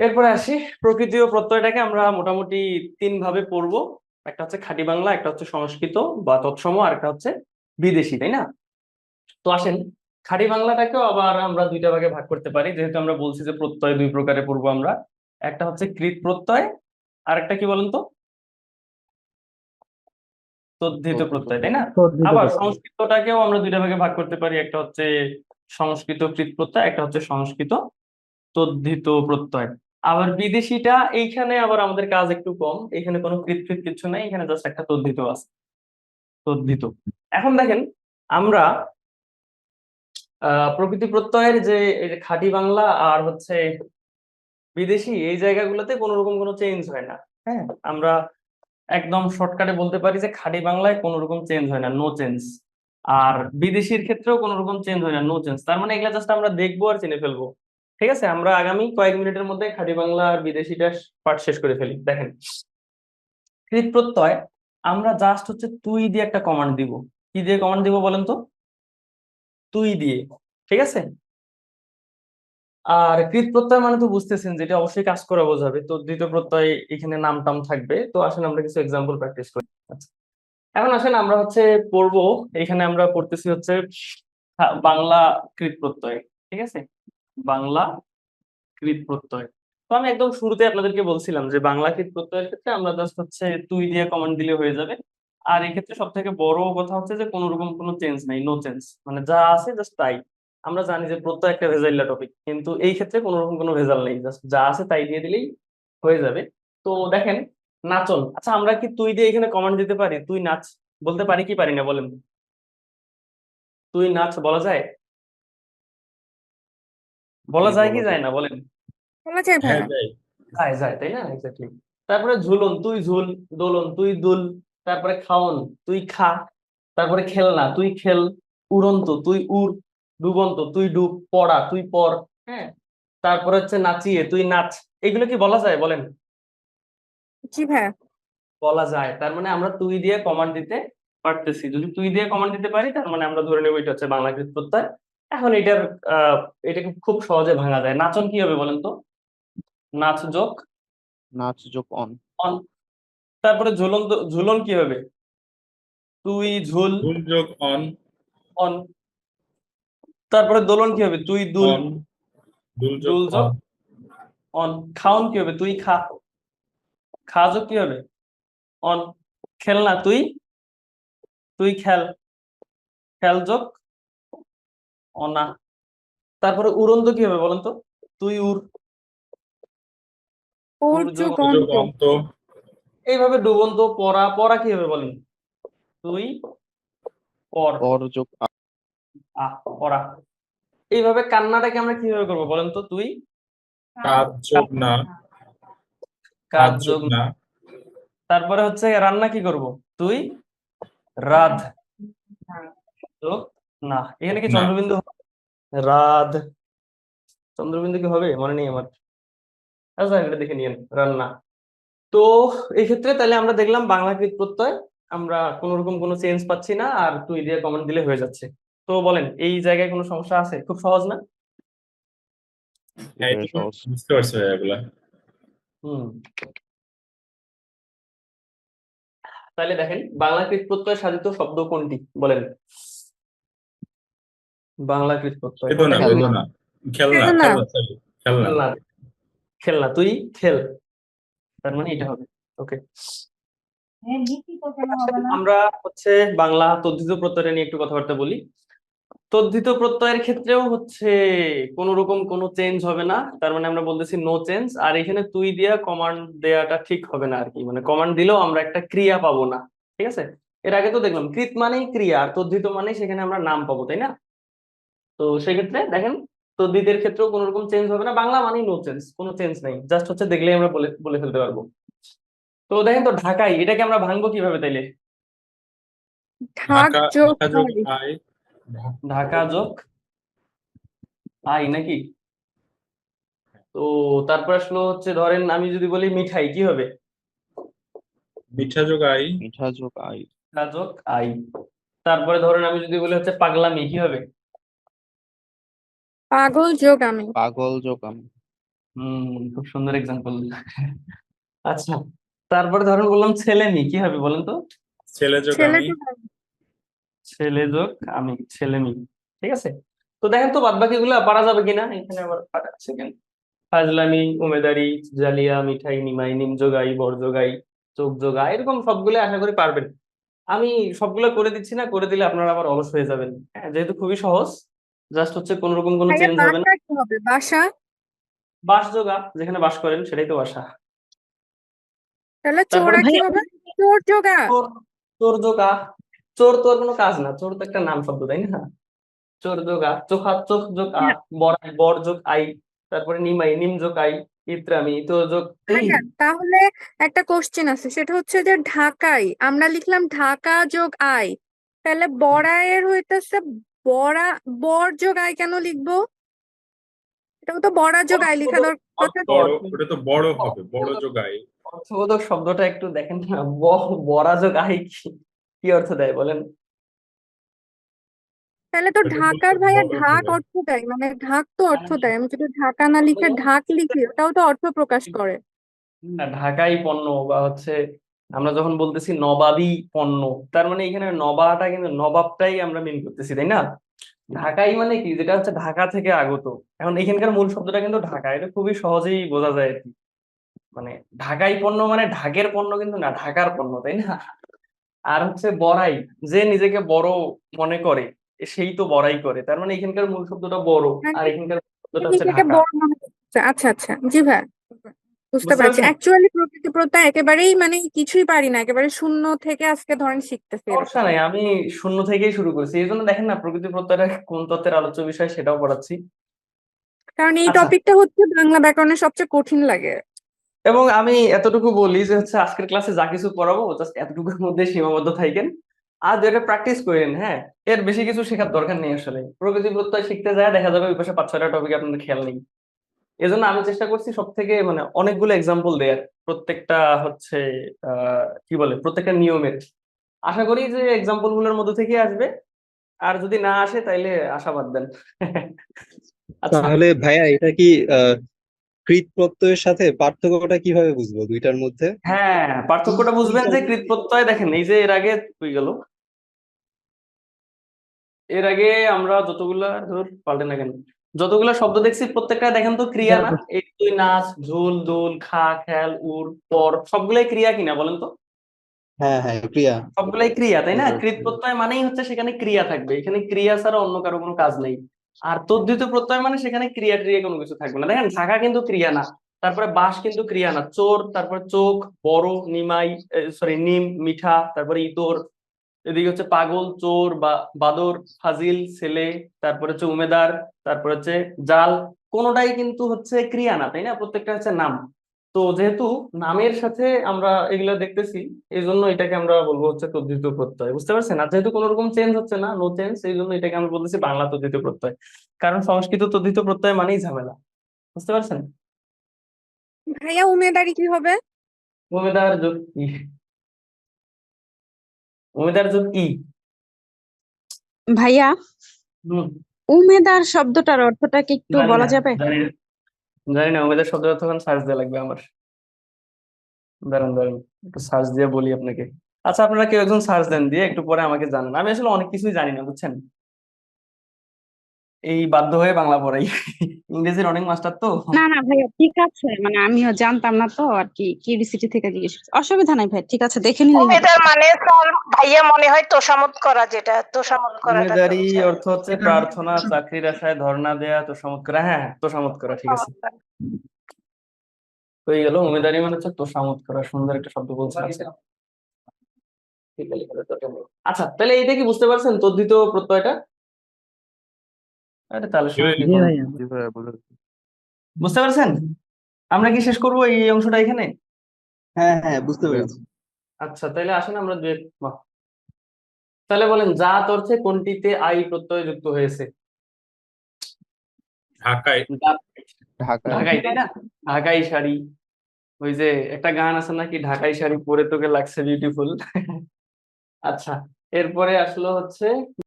এরপরে আসি। প্রকৃতি ও প্রত্যয়টাকে আমরা মোটামুটি তিন ভাবে পড়ব। একটা হচ্ছে খাঁটি বাংলা একটা হচ্ছে সংস্কৃত বা তৎসম আর একটা হচ্ছে বিদেশি তাই না? তো আসেন খাঁটি বাংলাটাকেও আবার আমরা দুইটা ভাগে ভাগ করতে পারি। যেহেতু আমরা বলছি যে প্রত্যয় দুই প্রকারে পড়ব আমরা একটা হচ্ছে কৃত প্রত্যয় আর একটা কি বলেন তো? তদ্ধিত প্রত্যয় তাই না? আবার সংস্কৃতটাকেও আমরা দুইটা ভাগে ভাগ করতে পারি। একটা হচ্ছে সংস্কৃত কৃত প্রত্যয় একটা হচ্ছে সংস্কৃত তদ্ধিত প্রত্যয়। আবার বিদেশিটা, এইখানে আবার আমাদের কাজ একটু কম। এখানে কোনো কৃত কৃত কিছু নাই এখানে জাস্ট একটা তদ্ধিত আছে। তদ্ধিত। এখন দেখেন, আমরা প্রকৃতি প্রত্যয়ের যে খাঁটি বাংলা আর হচ্ছে বিদেশি, এই জায়গাগুলোতে কোনো রকম কোনো চেঞ্জ হয় না। হ্যাঁ আমরা একদম শর্টকাটে বলতে পারি যে খাঁটি বাংলায় কোনো রকম চেঞ্জ হয় না নো চেঞ্জ আর বিদেশির ক্ষেত্রেও কোনো রকম চেঞ্জ হয় না নো চেঞ্জ তার মানে এগুলা জাস্ট আমরা দেখব আর চিনে ফেলব। ঠিক আছে? আমরা আগামী কয়েক মিনিটের মধ্যে খাঁটি বাংলা আর বিদেশিটা পাঠ শেষ করে ফেলি। দেখেন, কৃত প্রত্যয়, আমরা জাস্ট হচ্ছে তুই দিয়ে একটা কমান্ড দিব। কি দিয়ে কমান্ড দিব বলেন তো? তুই দিয়ে, ঠিক আছে? আর কৃত প্রত্যয় মানে তো বুঝতেছেন যেটা অবশ্যই কাজ করা বোঝাবে। তো দ্বিতীয় প্রত্যয় এখানে নাম টাম থাকবে। তো আসেন আমরা কিছু এক্সাম্পল প্র্যাকটিস করি। আচ্ছা এখন আসেন আমরা হচ্ছে পড়ব। এখানে আমরা পড়তেছি হচ্ছে বাংলা কৃত প্রত্যয়, ঠিক আছে? বাংলা কৃত প্রত্যয়। তো আমি একদম শুরুতে আপনাদেরকে বলছিলাম যে বাংলা কৃত প্রত্যয়ের ক্ষেত্রে আমরা জাস্ট হচ্ছে তুই দিয়ে কমান্ড দিলে হয়ে যাবে। আর এই ক্ষেত্রে সব থেকে বড় কথা হচ্ছে যে কোনো রকম কোনো চেঞ্জ নাই নো চেঞ্জ মানে যা আছে জাস্ট তাই। আমরা জানি যে প্রত্যয় একটা ভেজাইল্লা টপিক কিন্তু এই ক্ষেত্রে কোনো রকম কোনো ভেজাল নেই। জাস্ট যা আছে তাই দিয়ে দিলেই হয়ে যাবে। তো দেখেন, নাচন। আচ্ছা আমরা কি তুই দিয়ে এখানে কমান্ড দিতে পারি? তুই নাচ। বলতে পারি কি পারি না বলেন তুই নাচ বলা যায়? বলা যায় কি যায়। না? বলেন। বলা যায় হ্যাঁ যায়। যায় তাই না? এক্স্যাক্টলি তারপরে ঝুলন তুই ঝুল দোলন তুই দুল তারপরে খাওন তুই খা তারপরে খেলনা তুই খেল উড়ন্ত তুই উড় ডুবন্ত তুই ডুব পড়া তুই পড় হ্যাঁ? তারপরে হচ্ছে নাচিয়ে তুই নাচ এগুলো কি বলা যায়? বলেন। জি বলা যায়। তার মানে আমরা তুই দিয়ে কমান্ড দিতে পারতেছি। যদি তুই দিয়ে কমান্ড দিতে পারি তার মানে আমরা ধরে নেব এটা হচ্ছে বাংলা কৃত প্রত্যয়। এখন এটার আহ এটাকে খুব সহজে ভাঙা যায়। নাচন কি হবে বলেন তো? নাচ যোগ নাচ যোগ অন। অন। তারপরে ঝুলন ঝুলন কি হবে? তুই ঝুল দুল যোগ অন। অন। তারপরে দোলন কি হবে? তুই দুল দুল যোগ অন। খাওন কি হবে? তুই খা। খা যোগ কি হবে? অন। খেলনা তুই? তুই খেল। খেল যোগ অনা। তারপরে উড়ন্ত কি হবে বলেন তো? তুই এইভাবে ডুবন্ত পড়া পড়া কি হবে বলেন? তুই পর পড়া এইভাবে কান্নাটাকে আমরা কীভাবে করব বলেন তো? তুই কাজ। যোগ। না না। তারপরে হচ্ছে রান্না কি করব? তুই রাধ। না। এখানে কি চন্দ্রবিন্দু হবে? রাধ। চন্দ্রবিন্দু কি হবে? মনে নেই আমার। আচ্ছা এটা দেখে নিয়েন রান্না। তো এই ক্ষেত্রে তাহলে আমরা দেখলাম বাংলাকৃত প্রত্যয় আমরা কোনো রকম কোনো চেঞ্জ পাচ্ছি না আর তুই দিয়ে কমেন্ট দিলে হয়ে যাচ্ছে। তো বলেন এই জায়গায় কোনো সমস্যা আছে? খুব সহজ না? হ্যাঁ। বুঝতে পারছি ভাই এগুলা। হুম। তাহলে দেখেন বাংলাকৃত প্রত্যয় সাধিত শব্দ কোনটি? বলেন। কোনটা? খেলনা। খেলনা খেলনা। খেলনা খেলনা খেলনা খেলনা তুই খেল। তার মানে এটা হবে। ওকে আমরা হচ্ছে বাংলা তদ্ধিত প্রত্যয় নিয়ে একটু কথাবার্তা বলি। তদ্ধিত প্রত্যয়ের ক্ষেত্রেও হচ্ছে কোন রকম কোনো চেঞ্জ হবে না। তার মানে আমরা বলতেছি নো চেঞ্জ আর এখানে তুই দিয়া কমান্ড দেয়াটা ঠিক হবে না আর কি মানে কমান্ড দিলেও আমরা একটা ক্রিয়া পাবো না। ঠিক আছে? এর আগে তো দেখলাম কৃত মানেই ক্রিয়া আর তদ্ধিত মানেই সেখানে আমরা নাম পাবো তাই না? তো সেক্ষেত্রে দেখেন তদ্ধিতের ক্ষেত্রেও কোনো রকম চেঞ্জ হবে না বাংলা মানেই নো চেঞ্জ কোনো চেঞ্জ নাই। জাস্ট হচ্ছে দেখলেই আমরা বলে বলে ফেলতে পারব। তো দেখেন তো ঢাকাই এটাকে আমরা ভাঙবো কীভাবে তাইলে? ঢাকা যোগ আই। আই। ঢাকা যোগ আই নাকি? তো তারপর আসলো হচ্ছে ধরেন আমি যদি বলি মিঠাই কি হবে? মিঠা যোগ আই। মিঠা যোগ আই। ঢাকা যোগ আই। তারপরে ধরেন আমি যদি বলি হচ্ছে পাগলামি কি হবে? পাগল যোগ আমি। পাগল যোগ আমি। হুম খুব সুন্দর এক্সাম্পল আচ্ছা তারপরে ধরুন বললাম ছেলে মেয়ে কি হবে বলেন তো? ছেলে যোগ ছেলে আমি। যোগ আমি। ছেলে যোগ আমি ছেলে মেয়ে ঠিক আছে? তো দেখেন তো বাদ বাকি গুলা পারা যাবে কিনা? এখানে আবার পাঠাচ্ছে কেন? ফাজলামি উমেদারি জালিয়া মিঠাই নিমাই নিম যোগাই বর যোগাই চোখ যোগা এরকম সবগুলো আশা করি পারবেন। আমি সবগুলো করে দিচ্ছি না করে দিলে আপনারা আবার অলস হয়ে যাবেন। হ্যাঁ যেহেতু খুবই সহজ জাস্ট হচ্ছে কোন রকম কোনো চেঞ্জ হবে না। বাসা হবে? বাসা? বাস যোগা যেখানে বাস করেন সেটাই তো বাসা। তাহলে চোরা কি হবে চোর যোগা। চোর যোগা। চোর তোর কোনো কাজ না। চোর তো একটা নাম শব্দ তাই না? চোর যোগা চোখা চোখ যোগ আ বড়াই বর যোগ আই তারপরে নিমাই নিম যোগ আই ইত্রামি তো যোগ তাহলে একটা কোশ্চেন আছে। সেটা হচ্ছে যে ঢাকাই আমরা লিখলাম ঢাকা যোগ আই। তাহলে বড়াইয়ের হইতেছে বড়া বর যোগ আই কেন লিখব? এটাও তো আই লেখা দরকার কথা ওটা তো বড় হবে বড় যোগ অর্থবোধক শব্দটা একটু দেখেন না ব- বরা যোগ কি কি অর্থ দেয় বলেন? তাহলে তো ঢাকার ভাইয়া ঢাক অর্থ দেয় মানে ঢাক তো অর্থ দেয়। আমি যদি ঢাকা না লিখে ঢাক লিখি ওটাও তো অর্থ প্রকাশ করে। না ঢাকাই পণ্য বা হচ্ছে আমরা যখন বলতেছি নবাবী পণ্য তার মানে এখানে নবাটা কিন্তু নবাবটাই আমরা মিন করতেছি তাই না? ঢাকাই মানে কি? যেটা হচ্ছে ঢাকা থেকে আগত। এখন এখানকার মূল শব্দটা কিন্তু ঢাকা এটা খুবই সহজেই বোঝা যায় আর কি। মানে ঢাকাই পণ্য মানে ঢাকের পণ্য কিন্তু না ঢাকার পণ্য তাই না? আর হচ্ছে বড়াই যে নিজেকে বড় মনে করে সেই তো বড়াই করে। তার মানে এখানকার মূল শব্দটা বড় আর এখানকার শব্দটা হচ্ছে ঢাকা। আচ্ছা আচ্ছা জি ভাই। বুঝতে পারছি। অ্যাকচুয়ালি প্রকৃতি প্রত্যয় একেবারেই মানে কিছুই পারি না একেবারে শূন্য থেকে আজকে ধরেন শিখতেছি। সমস্যা নাই আমি শূন্য থেকেই শুরু করছি। এই জন্য দেখেন না প্রকৃতি প্রত্যয়টা কোন তত্ত্বের আলোচ্য বিষয় সেটাও পড়াচ্ছি। কারণ এই আচ্ছা। টপিকটা হচ্ছে বাংলা ব্যাকরণের সবচেয়ে কঠিন লাগে। এবং আমি এতটুকু বলি যে হচ্ছে আজকের ক্লাসে যা কিছু পড়াবো জাস্ট এতটুকুর মধ্যে সীমাবদ্ধ থাকেন আর যেটা প্র্যাকটিস করেন হ্যাঁ? এর বেশি কিছু শেখার দরকার নেই আসলে। প্রকৃতি প্রত্যয় শিখতে যায় দেখা যাবে ওই পাশে পাঁচ ছয়টা টপিক আপনাদের খেয়াল নেই। এজন্য আমি চেষ্টা করছি সব থেকে মানে অনেকগুলো এক্সাম্পল দেয়ার। প্রত্যেকটা হচ্ছে কি বলে প্রত্যেকটা নিয়মের। আশা করি যে এক্সাম্পলগুলোর মধ্যে থেকে আসবে। আর যদি না আসে তাইলে আশাবাদ দেন। আচ্ছা। তাহলে ভাইয়া এটা কি কৃত প্রত্যয়ের সাথে পার্থক্যটা কীভাবে বুঝব দুইটার মধ্যে? হ্যাঁ পার্থক্যটা বুঝবেন যে কৃত প্রত্যয় দেখেন এই যে এর আগে হয়ে গেল। এর আগে আমরা যতগুলা ধর পাল্টে না কেন? যতগুলা শব্দ দেখছি প্রত্যেকটা দেখেন তো ক্রিয়া না? এই তুই নাচ ঝুল দুল খা খেল উড় পর সবগুলাই ক্রিয়া কিনা বলেন তো? হ্যাঁ হ্যাঁ ক্রিয়া। সবগুলাই ক্রিয়া তাই না? কৃত প্রত্যয় মানেই হচ্ছে সেখানে ক্রিয়া থাকবে। এখানে ক্রিয়া ছাড়া অন্য কারও কোনো কাজ নেই। আর তদ্ধিত প্রত্যয় মানে সেখানে ক্রিয়া ট্রিয়া কোনো কিছু থাকবে না। দেখেন ঢাকা কিন্তু ক্রিয়া না তারপরে বাস কিন্তু ক্রিয়া না। চোর তারপরে চোখ বড় নিমাই সরি নিম মিঠা তারপরে ইতর এদিকে হচ্ছে পাগল চোর বা বাদর ফাজিল ছেলে তারপরে হচ্ছে উমেদার তারপরে হচ্ছে জাল কোনোটাই কিন্তু হচ্ছে ক্রিয়া না তাই না? প্রত্যেকটা হচ্ছে নাম। তো যেহেতু নামের সাথে আমরা এগুলা দেখতেছি এই জন্য এটাকে আমরা বলব হচ্ছে তদ্ধিত প্রত্যয় বুঝতে পারছেন? আর যেহেতু কোনো রকম চেঞ্জ হচ্ছে না নো চেঞ্জ এই জন্য এটাকে আমরা বলতেছি বাংলা তদ্বিত প্রত্যয়। কারণ সংস্কৃত তদ্বিত প্রত্যয় মানেই ঝামেলা বুঝতে পারছেন? ভাইয়া উমেদারি কি হবে? উমেদার যোগ কি? উমেদার যোগ ই। ভাইয়া উমেদার শব্দটার অর্থটা কি একটু বলা যাবে? জানি না উমেদার শব্দ তখন সার্চ দেওয়া লাগবে আমার। দাঁড়ান দাঁড়ান একটু সার্চ দিয়ে বলি আপনাকে। আচ্ছা আপনারা কেউ একজন সার্চ দেন দিয়ে একটু পরে আমাকে জানান। আমি আসলে অনেক কিছুই জানি না বুঝছেন? এই বাধ্য হয়ে বাংলা পড়াই। ইংরেজির অনেক মাস্টার তো। না না ভাইয়া ঠিক আছে। মানে আমিও জানতাম না তো আর কি কিউরিসিটি থেকে জিজ্ঞেস করছি। অসুবিধা নাই ভাই ঠিক আছে দেখে হবে। উমেদার মানে স্যার ভাইয়া মনে হয় তোষামত করা যেটা তোষামত করাটা তো উমেদারি অর্থ হচ্ছে প্রার্থনা চাকরির আশায় ধর্ণা দেয়া তোষামত করা। হ্যাঁ তোষামত করা ঠিক আছে। হয়ে গেল উমেদারি মানে হচ্ছে তোষামত করা সুন্দর একটা শব্দ বলছেন আছে আচ্ছা তাহলে এইটা কি বুঝতে পারছেন? তদ্ধিত প্রত্যয়টা? আরে তাহলে। বুঝতে পারছেন? আমরা কি শেষ করব এই অংশটা এখানে? হ্যাঁ হ্যাঁ বুঝতে পেরেছি। আচ্ছা তাহলে আসেন আমরা দুই। তাহলে বলেন জাত অর্থে কোনটিতে আই প্রত্যয় যুক্ত হয়েছে? ঢাকায়। ঢাকায়। ঢাকাই তাই না? ঢাকাই শাড়ি। ওই যে একটা গান আছে নাকি ঢাকাই শাড়ি পরে তোকে লাগছে বিউটিফুল আচ্ছা এরপরে আসলো হচ্ছে